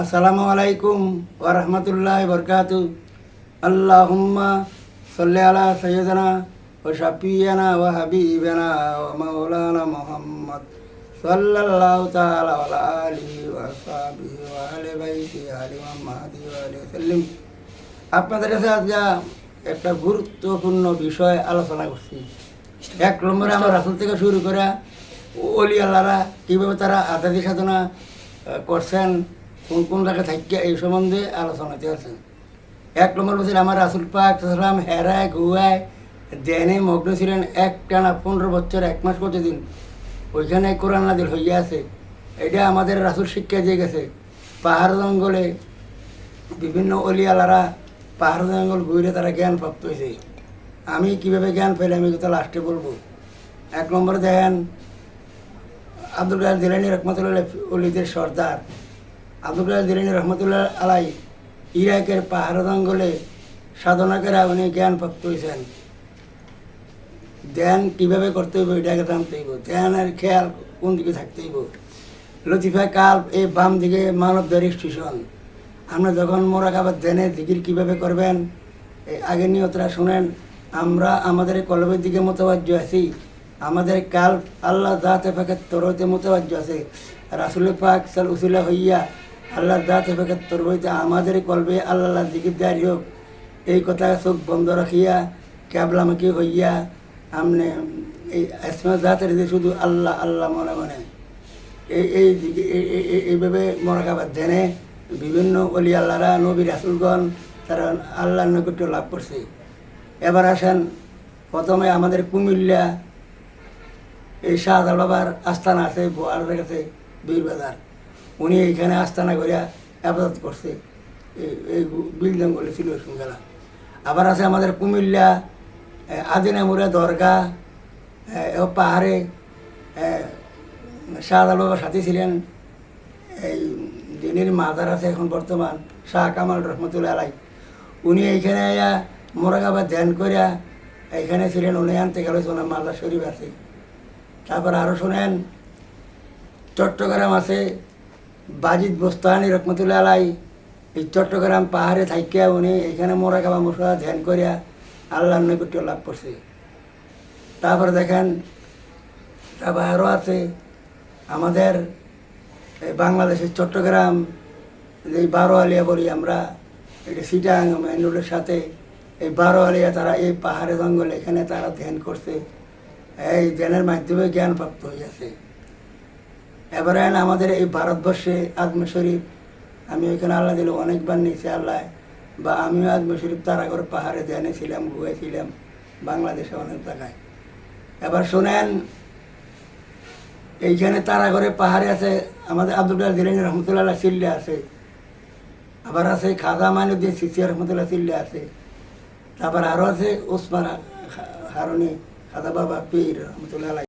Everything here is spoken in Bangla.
আসসালামু আলাইকুম ওয়া রাহমাতুল্লাহি ওয়া বারাকাতু আল্লাহুম্মা সাল্লি আলা সাইয়্যিদিনা ওয়া শাফিয়ানা ওয়া হাবিবানা ওয়া মাওলানা মুহাম্মদ সাল্লাল্লাহু আলা আলি সাল্লাম আপনাদের কাছে আজকে একটা গুরুত্বপূর্ণ বিষয় আলোচনা করছি। এক নম্বরে আমার রাসুল থেকে শুরু করে অলি আল্লাহরা কীভাবে তারা আধ্যাত্মিক সাধনা করছেন কোন কোন জায়গায় থাকিয়া এই সম্বন্ধে আলোচনাতে আছে। এক নম্বর বলছিল আমার রাসুল পাক সালাম হেরায় গুয়ায় দেনে, মগ্ন ছিলেন এক টানা পনেরো বছর, এক মাস প্রতিদিন। ওইখানে কোরআন নাদিল হইয়া আছে। এটা আমাদের রাসুল শিক্ষা দিয়ে গেছে। পাহাড় জঙ্গলে বিভিন্ন অলিয়ালারা পাহাড় জঙ্গল ঘুরে তারা জ্ঞান প্রাপ্ত হয়েছে আমি কীভাবে জ্ঞান পেলে আমি কথা লাস্টে বলব। এক নম্বর দেখেন, আব্দুল কাদের দিলানি রহমতুল্লাহ অলিদের সর্দার। আব্দুল কাদের রহমতুল্লাহ আলাই ইরাকের পাহাড় জঙ্গলে সাধনা করে উনি জ্ঞান প্রাপ্ত হয়েছেন। ধ্যান কীভাবে করতে হইব এটাকে জানতে হইব। ধ্যানের খেয়াল কোন দিকে থাকতে হইব? লতিফা কাল এই বাম দিকে মানবদারি স্টেশন। আমরা যখন মোরাকাবাদ ধ্যানের দিকির কীভাবে করবেন আগে নিয়তরা শুনেন, আমরা আমাদের কলবের দিকে মোতবাজ্য আছি। আমাদের কাল আল্লাহ জাতে পাকে তরতে মোতবাজ্য আছে। রাসুল পাক সাল উসুলা হইয়া আল্লাহ জাতে পাকে তর হইতে আমাদের কলবে আল্লাহ দিকে দাঁড়ি হোক। এই কথা চোখ বন্ধ রাখিয়া ক্যাবলামাকি হইয়া, আমনে এই আসমা জাতের যে শুধু আল্লাহ আল্লাহ মনে মনে। এই এই এইভাবে মরাকাবাদ ধ্যানে বিভিন্ন অলি আল্লাহরা, নবী রাসুলগণ, তারা আল্লাহর নৈকট্য লাভ করছে। এবার আসেন প্রথমে আমাদের কুমিল্লা, এই শাহজাল বাবার আস্থানা আছে বোয়ারের কাছে, বীরবাজার। উনি এইখানে আস্তানা করিয়া আবাদত করছে। এই এই বিল জঙ্গলে ছিল সঙ্গেলা আবার আছে আমাদের কুমিল্লা আদিনামুরা দরগা পাহাড়ে শাহজাল বাবার সাথে ছিলেন। এই, দিনের মাজার আছে এখন বর্তমান, শাহ কামাল রহমতুল্লাহ আলাই। উনি এইখানে আইয়া মোরাগাবাদ ধ্যান করিয়া এইখানে ছিলেন, উনি আনতে গেল ওনার মাজার শরীফ আছে। তারপর আরও শোনেন, চট্টগ্রাম আছে বাজিদ বোস্তানি রহমতুল্লাহ আলাই, এই চট্টগ্রাম পাহাড়ে থাকিয়া উনি এখানে মোরাকাবা মশলা ধ্যান করিয়া আল্লাহ নৈকট্য লাভ করছে। তারপর দেখেন, তারপর আরও আছে, আমাদের এই বাংলাদেশের চট্টগ্রাম, এই বারো আলিয়া বলি আমরা, এটা সিটাং মেনুরের সাথে, এই বারো আলিয়া তারা এই পাহাড়ে জঙ্গলে এখানে তারা ধ্যান করছে। এই ধ্যানের মাধ্যমে জ্ঞান প্রাপ্ত হয়েছে এবারে আমাদের এই ভারতবর্ষে আজমে শরীফ, আমি ওইখানে আল্লাহ দিল অনেকবার নিয়েছি আল্লাহ, বা আমিও আজমে শরীফ তারাগড় পাহাড়ে ধ্যানে ছিলাম ঘুরেছিলাম, বাংলাদেশে অনেক জায়গায়। এবার শোনেন, এইখানে তারাগড়ে পাহাড়ে আছে, আমাদের আব্দুল দিলেন রহমতুল্লাহ সিল্লে আছে, আবার আছে খাজা মাইনুদ্দিন সিসি রহমতুল্লাহ সিল্লে আছে, তারপর আরও আছে ওসমান হারুনি, খাজা বাবা পীর রহমতুল্লাহ